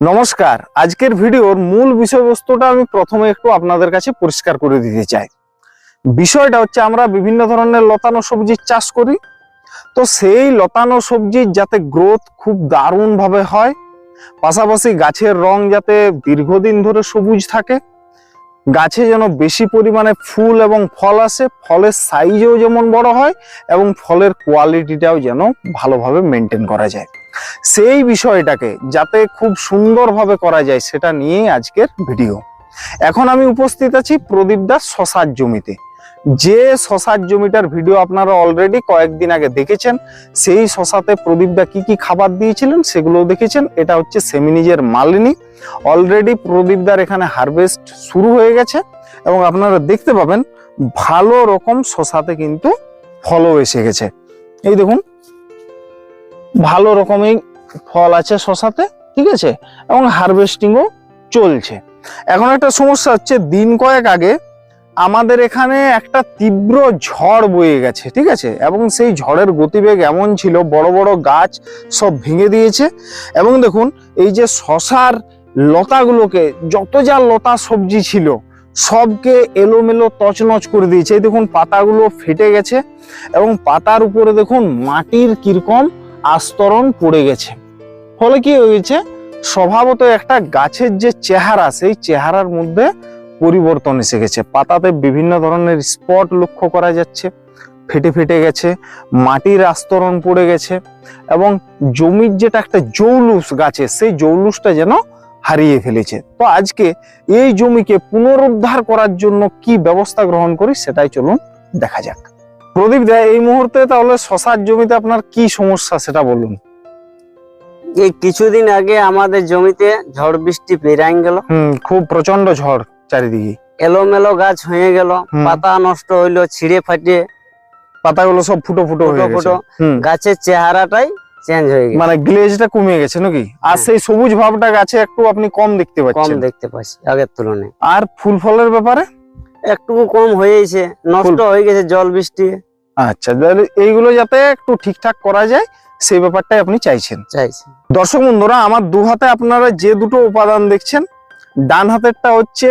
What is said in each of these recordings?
নমস্কার। আজকের ভিডিওর মূল বিষয়বস্তুটা আমি প্রথমে একটু আপনাদের কাছে পরিষ্কার করে দিতে চাই। বিষয়টা হচ্ছে আমরা বিভিন্ন ধরনের লতানো সবজির চাষ করি। তো সেই লতানো সবজির যাতে গ্রোথ খুব দারুণ ভাবে হয়, পাশাপাশি গাছের রং যাতে দীর্ঘদিন ধরে সবুজ থাকে, গাছে যেন বেশি পরিমাণে ফুল এবং ফল আসে, ফলের সাইজও যেমন বড় হয় এবং ফলের কোয়ালিটিটাও যেন ভালোভাবে মেনটেন করা যায়। সেই বিষয়টাকে যাতে খুব সুন্দরভাবে করা যায়, সেটা নিয়েই আজকের ভিডিও। এখন আমি উপস্থিত আছি প্রদীপ দাস শশার জমিতে। যে শশার জমিটার ভিডিও আপনারা অলরেডি কয়েকদিন আগে দেখেছেন, সেই শশাতে প্রদীপ দা কি কি খাবার দিয়েছিলেন সেগুলোও দেখেছেন। এটা হচ্ছে সেমিনিজের মালিনী। অলরেডি প্রদীপ দার এখানে হারভেস্ট শুরু হয়ে গেছে এবং আপনারা দেখতে পাবেন ভালো রকম শশাতে কিন্তু ফলও এসে গেছে। এই দেখুন ভালো রকমের ফল আছে শশাতে, ঠিক আছে? এবং হারভেস্টিংও চলছে। এখন একটা সমস্যা হচ্ছে, দিন কয়েক আগে আমাদের এখানে একটা তীব্র ঝড় বয়ে গেছে, ঠিক আছে? এবং সেই ঝড়ের গতিবেগ এমন ছিল, বড় বড় গাছ সব ভেঙে দিয়েছে। এবং দেখুন, এই যে শশার লতাগুলোকে, যত যা লতা সবজি ছিল, সবকে এলোমেলো তছনছ করে দিয়েছে। এই দেখুন, পাতাগুলো ফেটে গেছে। এবং পাতার উপরে দেখুন, মাটির কীরকম আস্তরণ পড়ে গেছে। ফলে কি হয়েছে? স্বভাবত একটা গাছের যে চেহারা, সেই চেহারার মধ্যে পরিবর্তন এসে গেছে। পাতাতে বিভিন্ন ধরনের স্পট লক্ষ্য করা যাচ্ছে। ফেটে ফেটে গেছে, মাটির আস্তরণ পড়ে গেছে এবং জমির যেটা একটা জৌলুস গাছে, সেই জৌলুসটা যেন হারিয়ে ফেলেছে। তো আজকে এই জমিকে পুনরুদ্ধার করার জন্য কি ব্যবস্থা গ্রহণ করি, সেটাই চলুন দেখা যাক। প্রদীপ দা এই মুহূর্তে তাহলে শশার জমিতে আপনার কি সমস্যা সেটা বলুন। এই কিছুদিন আগে আমাদের জমিতে ঝড় বৃষ্টি পেরাইন গেল। খুব প্রচণ্ড ঝড় চারিদিকে। এলোমেলো গাছ হয়ে গেল পাতা নষ্ট হইল ছিঁড়ে ফাটিয়ে পাতাগুলো সব ফুটো ফুটো হয়ে ফুটো গেছে। গাছের চেহারাটাই চেঞ্জ হয়ে গেছে। মানে গ্লেজটা কমে গেছে নাকি? আর। সেই সবুজ ভাবটা গাছে একটু আপনি কম দেখতে কম দেখতে পাচ্ছি আগের তুলনায়। আর ফুল ফলের ব্যাপারে? একটুকু কম হয়েছে নষ্ট হয়ে গেছে জল বৃষ্টি। আচ্ছা তাহলে এইগুলো যাতে একটু ঠিকঠাক করা যায় সেই ব্যাপারটাই আপনি চাইছেন। চাইছেন দর্শক বন্ধুরা আমার দু হাতে আপনারা যে দুটো উপাদান দেখছেন ডান হাতেরটা হচ্ছে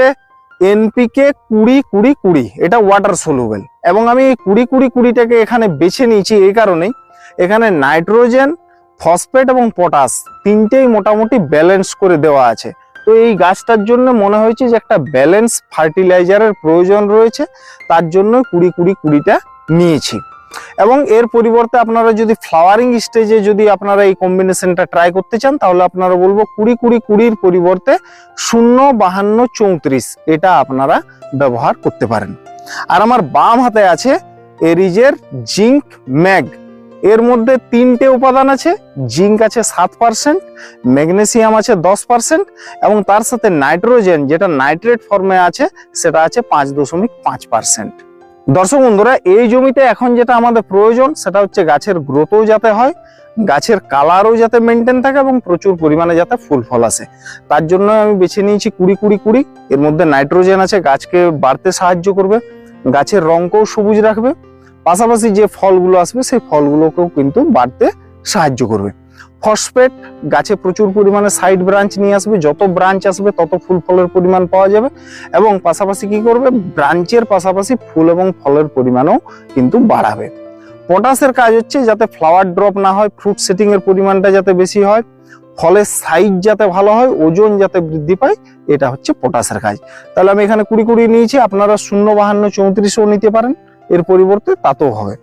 এনপিকে কুড়ি কুড়ি কুড়ি এটা ওয়াটার সলুবেল এবং আমি এই কুড়ি কুড়ি কুড়িটাকে এখানে বেছে নিয়েছি এই কারণেই। এখানে নাইট্রোজেন ফসফেট এবং পটাশ তিনটেই মোটামুটি ব্যালেন্স করে দেওয়া আছে। তো এই গাছটার জন্য মনে হয়েছে যে একটা ব্যালেন্স ফার্টিলাইজারের প্রয়োজন রয়েছে, তার জন্য কুড়ি কুড়ি কুড়িটা নিয়েছি। এবং এর পরিবর্তে আপনারা যদি ফ্লাওয়ারিং স্টেজে যদি আপনারা এই কম্বিনেশনটা ট্রাই করতে চান, তাহলে আপনারা বলব কুড়ি কুড়ি কুড়ির পরিবর্তে শূন্য, বাহান্ন, চৌত্রিশ এটা আপনারা ব্যবহার করতে পারেন। আর আমার বাম হাতে আছে এরিজের জিঙ্ক ম্যাগ। এর মধ্যে তিনটে উপাদান আছে, জিঙ্ক আছে সাত পার্সেন্ট ম্যাগনেসিয়াম আছে দশ পার্সেন্ট এবং তার সাথে নাইট্রোজেন যেটা নাইট্রেট ফর্মে আছে, সেটা আছে পাঁচ দশমিক পাঁচ পার্সেন্ট দর্শক বন্ধুরা, এই জমিতে এখন যেটা আমাদের প্রয়োজন, সেটা হচ্ছে গাছের গ্রোথও যাতে হয়, গাছের কালারও যাতে মেনটেন থাকে এবং প্রচুর পরিমাণে যাতে ফুল ফল আসে। তার জন্য আমি বেছে নিয়েছি কুড়ি কুড়ি কুড়ি, এর মধ্যে নাইট্রোজেন আছে, গাছকে বাড়তে সাহায্য করবে, গাছের রঙকেও সবুজ রাখবে পাশাপাশি যে ফলগুলো আসবে, সেই ফলগুলোকেও কিন্তু বাড়তে সাহায্য করবে। ফসফেট গাছে প্রচুর পরিমাণে সাইড ব্রাঞ্চ নিয়ে আসবে। যত ব্রাঞ্চ আসবে, তত ফুল ফলের পরিমাণ পাওয়া যাবে এবং পাশাপাশি কি করবে? ব্রাঞ্চের পাশাপাশি ফুল এবং ফলের পরিমাণও কিন্তু বাড়াবে। পটাশের কাজ হচ্ছে যাতে ফ্লাওয়ার ড্রপ না হয় ফ্রুট সেটিং এর পরিমাণটা যাতে বেশি হয়, ফলের সাইজ যাতে ভালো হয়, ওজন যাতে বৃদ্ধি পায়, এটা হচ্ছে পটাশের কাজ। তাহলে আমি এখানে কুড়ি কুড়ি নিয়েছি, আপনারা শূন্য বাহান্ন চৌত্রিশও নিতে পারেন। এর পরিবর্তে তাতেও হবে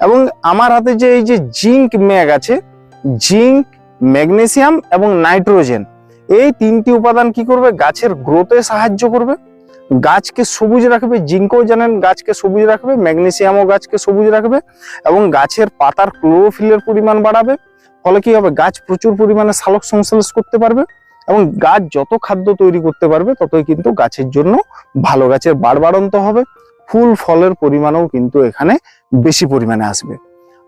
এবং আমার হাতে যে এই যে জিঙ্ক ম্যাগ আছে, জিঙ্ক, ম্যাগনেসিয়াম এবং নাইট্রোজেন, এই তিনটি উপাদান কি করবে? গাছের গ্রোথে সাহায্য করবে। গাছকে সবুজ রাখবে, জিঙ্কও জানেন, গাছকে সবুজ রাখবে, ম্যাগনেসিয়ামও গাছকে সবুজ রাখবে এবং গাছের পাতার ক্লোরোফিলের পরিমাণ বাড়াবে। ফলে কি হবে? গাছ প্রচুর পরিমাণে সালোক সংশ্লেষ করতে পারবে এবং গাছ যত খাদ্য তৈরি করতে পারবে, ততই কিন্তু গাছের জন্য ভালো। গাছের বাড়বাড়ন্ত হবে। ফুল ফলের পরিমাণও কিন্তু এখানে বেশি পরিমাণে আসবে।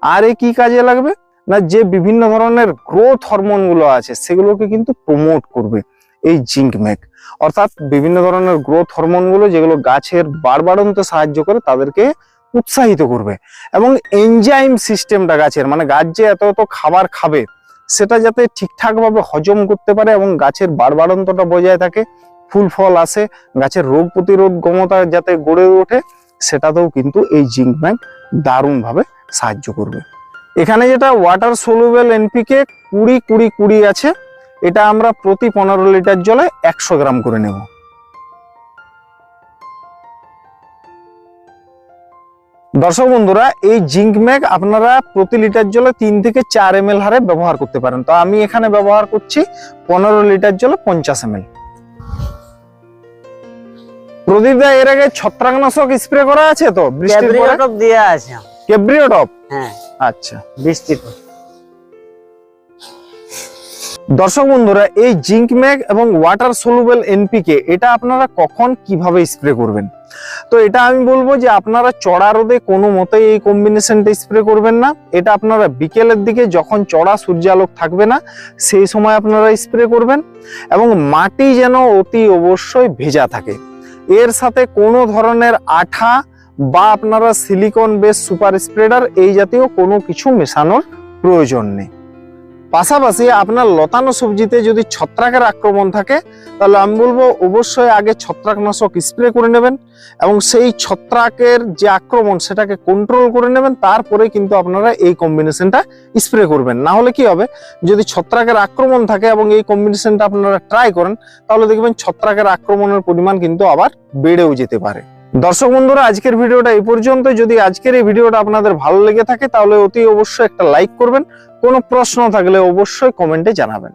আর এ কি কাজে লাগবে? না, যে বিভিন্ন ধরনের গ্রোথ হরমোনগুলো আছে, সেগুলোকে কিন্তু প্রমোট করবে এই জিঙ্ক ম্যাক অর্থাৎ বিভিন্ন ধরনের গ্রোথ হরমোনগুলো যেগুলো গাছের বাড়বাড়ন্তে সাহায্য করে, তাদেরকে উৎসাহিত করবে। এবং এনজাইম সিস্টেমটা গাছের মানে গাছ যে এত এত খাবার খাবে, সেটা যাতে ঠিকঠাকভাবে হজম করতে পারে এবং গাছের বাড়বাড়ন্তটা বজায় থাকে ফুল ফল আসে গাছের রোগ প্রতিরোধ ক্ষমতা যাতে গড়ে ওঠে, সেটাতেও কিন্তু এই জিঙ্ক ব্যাংক দারুণভাবে সাহায্য করবে। এখানে যেটা ওয়াটার সলুবেল এনপিকে কুড়ি কুড়ি কুড়ি আছে, এটা আমরা প্রতি পনেরো লিটার জলে একশো গ্রাম করে নেব। দর্শক বন্ধুরা, এই জিঙ্ক ম্যাগ আপনারা প্রতি লিটার জলে তিন থেকে চার এম হারে ব্যবহার করতে পারেন। তো আমি এখানে ব্যবহার করছি পনেরো লিটার জলে পঞ্চাশ এম প্রদীপ দা এর আগে ছত্রাকনাশক স্প্রে করা আছে তো? বৃষ্টির পরে? ক্যাব্রিওটপ দেওয়া আছে। কেব্রিওটপ হ্যাঁ। আচ্ছা। বৃষ্টির পর। দর্শক বন্ধুরা এই জিঙ্ক ম্যাগ এবং ওয়াটার সলুবেল এনপিকে এটা আপনারা কখন কীভাবে স্প্রে করবেন? তো এটা আমি বলব যে আপনারা চড়া রোদে কোনো মতেই এই কম্বিনেশনটা স্প্রে করবেন না। এটা আপনারা বিকেলের দিকে যখন চড়া সূর্যালোক থাকবে না সেই সময় আপনারা স্প্রে করবেন। এবং মাটি যেন অতি অবশ্যই ভেজা থাকে। এর সাথে কোনো ধরনের আঠা বা আপনারা সিলিকন বেস সুপার স্প্রেডার এই জাতীয় কোনো কিছু মেশানোর প্রয়োজন নেই। পাশাপাশি আপনার লতানো সবজিতে যদি ছত্রাকের আক্রমণ থাকে, তাহলে আমি বলব অবশ্যই আগে ছত্রাকনাশক স্প্রে করে নেবেন এবং সেই ছত্রাকের যে আক্রমণ সেটাকে কন্ট্রোল করে নেবেন তারপরে কিন্তু আপনারা এই কম্বিনেশনটা স্প্রে করবেন। না হলে কি হবে, যদি ছত্রাকের আক্রমণ থাকে এবং এই কম্বিনেশনটা আপনারা ট্রাই করেন, তাহলে দেখবেন ছত্রাকের আক্রমণের পরিমাণ কিন্তু আবার বেড়েও যেতে পারে। দর্শক বন্ধুরা, আজকের ভিডিওটা এই পর্যন্ত। যদি আজকের এই ভিডিওটা আপনাদের ভালো লেগে থাকে, তাহলে অতি অবশ্যই একটা লাইক করবেন। কোনো প্রশ্ন থাকলে অবশ্যই কমেন্টে জানাবেন।